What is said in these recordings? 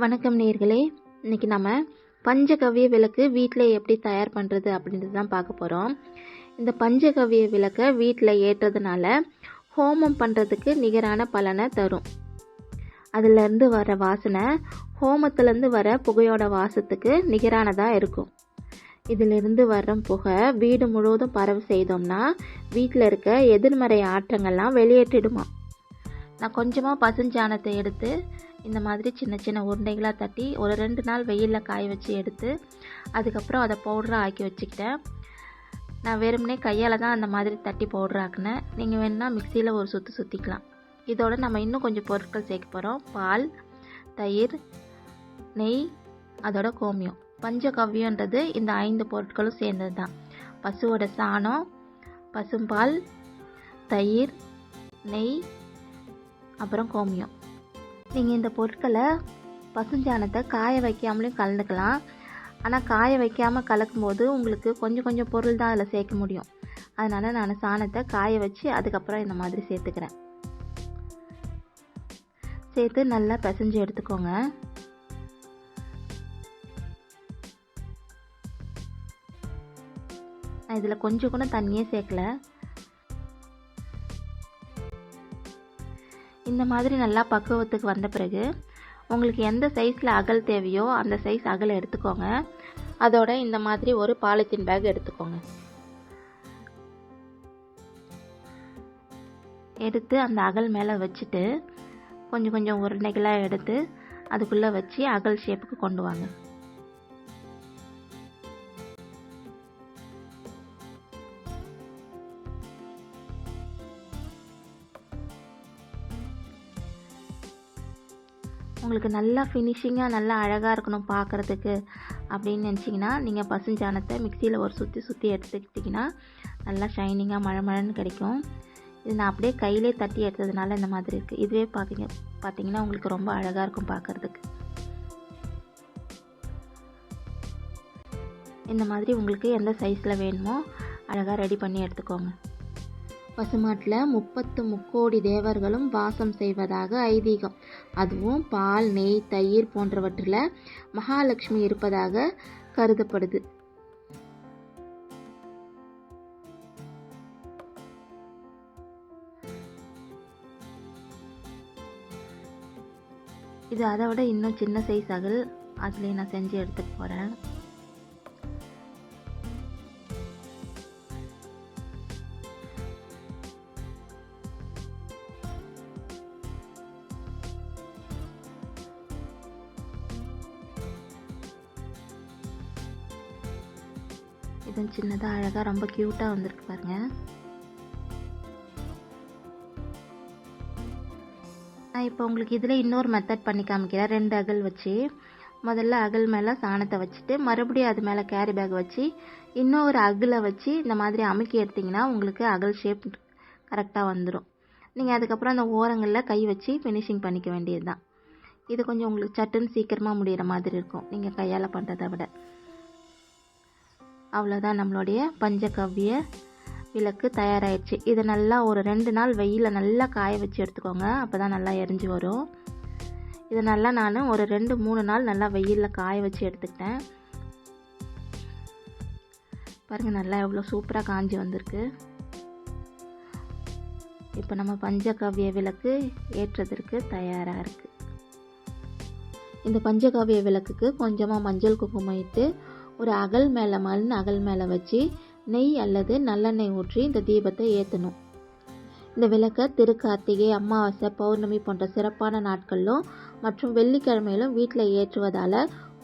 வணக்கம் நேர்களே. இன்னைக்கு நம்ம பஞ்சகவ்ய விளக்கு வீட்டில் எப்படி தயார் பண்ணுறது அப்படின்றது தான் பார்க்க போகிறோம் இந்த பஞ்சகவ்ய விளக்கை வீட்டில் ஏற்றுறதுனால ஹோமம் பண்ணுறதுக்கு நிகரான பலனை தரும். அதுலேருந்து வர வாசனை ஹோமத்துலேருந்து வர புகையோட வாசத்துக்கு நிகரானதாக இருக்கும். இதிலிருந்து வர்ற புகை வீடு முழுவதும் பரவு செய்தோம்னா வீட்டில் இருக்க எதிர்மறை ஆற்றங்கள்லாம் வெளியேற்றிடுமா. நான் கொஞ்சமாக பசுஞ்சாணத்தை எடுத்து இந்த மாதிரி சின்ன சின்ன உருண்டைகளாக தட்டி ஒரு ரெண்டு நாள் வெயிலில் காய வச்சு எடுத்து அதுக்கப்புறம் அதை பவுடராக ஆக்கி வச்சுக்கிட்டேன். நான் வெறுமனே கையால் தான் அந்த மாதிரி தட்டி பவுடர் ஆக்கினேன். நீங்கள் வேணுன்னா மிக்சியில் ஒரு சுற்று சுற்றிக்கலாம் இதோட நம்ம இன்னும் கொஞ்சம் பொருட்கள் சேர்க்க போகிறோம் பால் தயிர் நெய் அதோட கோமியம். பஞ்சகவ்யன்றது இந்த ஐந்து பொருட்களும் சேர்ந்தது தான் பசுவோட சாணம் பசும்பால் தயிர் நெய் அப்புறம் கோமியம். நீங்கள் இந்த பொருட்களை பசுஞ்சாணத்தை காய வைக்காமலையும் கலந்துக்கலாம். ஆனால் காய வைக்காமல் கலக்கும்போது உங்களுக்கு கொஞ்சம் கொஞ்சம் பொருள் தான் அதில் சேர்க்க முடியும். அதனால் நான் சாணத்தை காய வச்சு அதுக்கப்புறம் இந்த மாதிரி சேர்த்துக்கிறேன். சேர்த்து நல்லா பிசைஞ்சு எடுத்துக்கோங்க. நான் இதில் கொஞ்சம் கூட தண்ணியே சேர்க்கல. இந்த மாதிரி நல்லா பக்குவத்துக்கு வந்த பிறகு உங்களுக்கு எந்த சைஸில் அகல் தேவையோ அந்த சைஸ் அகல் எடுத்துக்கோங்க. அதோட இந்த மாதிரி ஒரு பாலித்தீன் பேக் எடுத்துக்கோங்க. எடுத்து அந்த அகல் மேலே வச்சுட்டு கொஞ்சம் கொஞ்சம் உருண்டைகளாக எடுத்து அதுக்குள்ளே வச்சு அகல் ஷேப்புக்கு கொண்டு வாங்க. உங்களுக்கு நல்லா ஃபினிஷிங்காக நல்லா அழகாக இருக்கணும் பார்க்குறதுக்கு அப்படின்னு நினச்சிங்கன்னா நீங்கள் பசுஞ்சாணத்தை மிக்சியில் ஒரு சுற்றி சுற்றி எடுத்துக்கிட்டிங்கன்னா நல்லா ஷைனிங்காக மழை மழைன்னு கிடைக்கும். இது நான் அப்படியே கையிலே தட்டி எடுத்ததுனால இந்த மாதிரி இருக்குது இதுவே பார்த்திங்க பார்த்தீங்கன்னா உங்களுக்கு ரொம்ப அழகாக இருக்கும் பார்க்குறதுக்கு இந்த மாதிரி உங்களுக்கு எந்த சைஸில் வேணுமோ அழகாக ரெடி பண்ணி எடுத்துக்கோங்க. பசுமாட்டில் முப்பத்து முக்கோடி தேவர்களும் வாசம் செய்வதாக ஐதீகம். அதுவும் பால் நெய் தயிர் போன்றவற்றில் மகாலட்சுமி இருப்பதாக கருதப்படுது. இது அதை விட இன்னும் சின்ன சைஸ் அகல். அதுலேயே நான் செஞ்சு எடுத்துகிட்டு போகிறேன் இது சின்னதாக அழகாக ரொம்ப க்யூட்டாக வந்திருக்கு பாருங்க. நான் இப்போ உங்களுக்கு இதில் இன்னொரு மெத்தட் பண்ணி காமிக்கிறேன். ரெண்டு அகல் வச்சு. முதல்ல அகல் மேலே சாணத்தை வச்சுட்டு மறுபடியும் அது மேலே கேரி பேக் வச்சு இன்னொரு அகலை வச்சு இந்த மாதிரி அமுக்கி எடுத்திங்கன்னா உங்களுக்கு அகல் ஷேப் கரெக்டாக வந்துடும் நீங்கள் அதுக்கப்புறம் அந்த ஓரங்களில் கை வச்சு ஃபினிஷிங் பண்ணிக்க வேண்டியது தான் இது கொஞ்சம் உங்களுக்கு சட்டுன்னு சீக்கிரமாக முடிகிற மாதிரி இருக்கும். நீங்கள் கையால் பண்ணுறதை விட. அவ்வளோதான் நம்மளுடைய பஞ்சகவ்ய விளக்கு தயாராகிடுச்சு இதை நல்லா ஒரு ரெண்டு நாள் வெயிலில் நல்லா காய வச்சு எடுத்துக்கோங்க. அப்போ தான் நல்லா எரிஞ்சு வரும். இதை நல்லா நான் ஒரு ரெண்டு மூணு நாள் நல்லா வெயிலில் காய வச்சு எடுத்துக்கிட்டேன். பாருங்கள் நல்லா எவ்வளோ சூப்பராக காஞ்சி வந்திருக்கு. இப்போ நம்ம பஞ்சகவ்ய விளக்கு ஏற்றதற்கு தயாராக இருக்குது இந்த பஞ்சகவ்ய விளக்குக்கு கொஞ்சமாக மஞ்சள் குங்குமம் இட்டு ஒரு அகல் மேலே மண் அகல் மேலே வச்சு நெய் அல்லது நல்லெண்ணெய் ஊற்றி இந்த தீபத்தை ஏற்றணும் இந்த விளக்கை திருக்கார்த்திகை அமாவாசை பௌர்ணமி போன்ற சிறப்பான நாட்களிலும் மற்றும் வெள்ளிக்கிழமையிலும் வீட்டில் ஏற்றுவதால்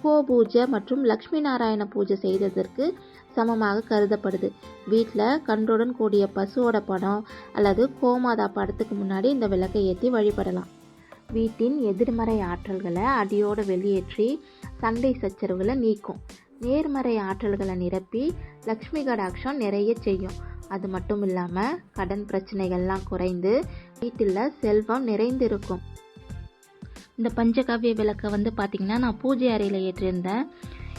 கோ பூஜை மற்றும் லக்ஷ்மி நாராயண பூஜை செய்ததற்கு சமமாக கருதப்படுது. வீட்டில் கன்றுடன் கூடிய பசுவோட படம் அல்லது கோமாதா படத்துக்கு முன்னாடி இந்த விளக்கை ஏற்றி வழிபடலாம். வீட்டின் எதிர்மறை ஆற்றல்களை அடியோடு வெளியேற்றி சண்டை சச்சரவுகளை நீக்கும். நேர்மறை ஆற்றல்களை நிரப்பி லக்ஷ்மி கடாட்சம் நிறைய செய்யும். அது மட்டும் இல்லாமல் கடன் பிரச்சனைகள்லாம் குறைந்து வீட்டில் செல்வம் நிறைந்திருக்கும். இந்த பஞ்சகாவிய விளக்கை வந்து பார்த்திங்கன்னா நான் பூஜை அறையில் ஏற்றிருந்தேன்.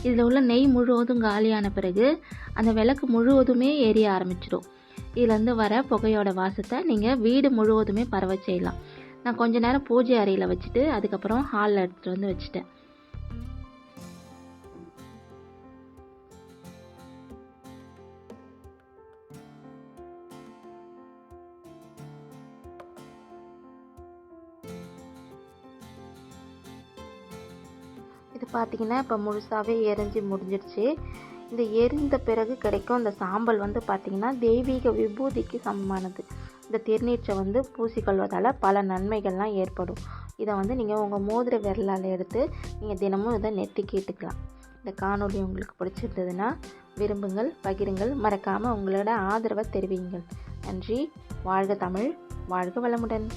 இதில் உள்ள நெய் முழுவதும் காலியான பிறகு அந்த விளக்கு முழுவதுமே எரிய ஆரம்பிச்சிடும். இதுலேருந்து வர புகையோட வாசத்தை நீங்கள் வீடு முழுவதுமே பரவ செய்யலாம். நான் கொஞ்ச நேரம் பூஜை அறையில் வச்சுட்டு அதுக்கப்புறம் ஹாலில் எடுத்துகிட்டு வந்து வச்சுட்டேன். இது பார்த்தீங்கன்னா இப்போ முழுசாகவே எரிஞ்சு முடிஞ்சிடுச்சு. இந்த எரிந்த பிறகு கிடைக்கும் அந்த சாம்பல் வந்து பார்த்திங்கன்னா தெய்வீக விபூதிக்கு சமமானது. இந்த திருநீற்றை வந்து பூசிக்கொள்வதால் பல நன்மைகள்லாம் ஏற்படும். இதை வந்து நீங்கள் உங்கள் மோதிர விரலால் எடுத்து நீங்கள் தினமும் இதை நெட்டி கேட்டுக்கலாம். இந்த காணொளி உங்களுக்கு பிடிச்சிருந்ததுன்னா விரும்புங்கள் பகிருங்கள் மறக்காமல் உங்களோட ஆதரவை தெரிவிங்கள் நன்றி வாழ்க தமிழ் வாழ்க வளமுடன்.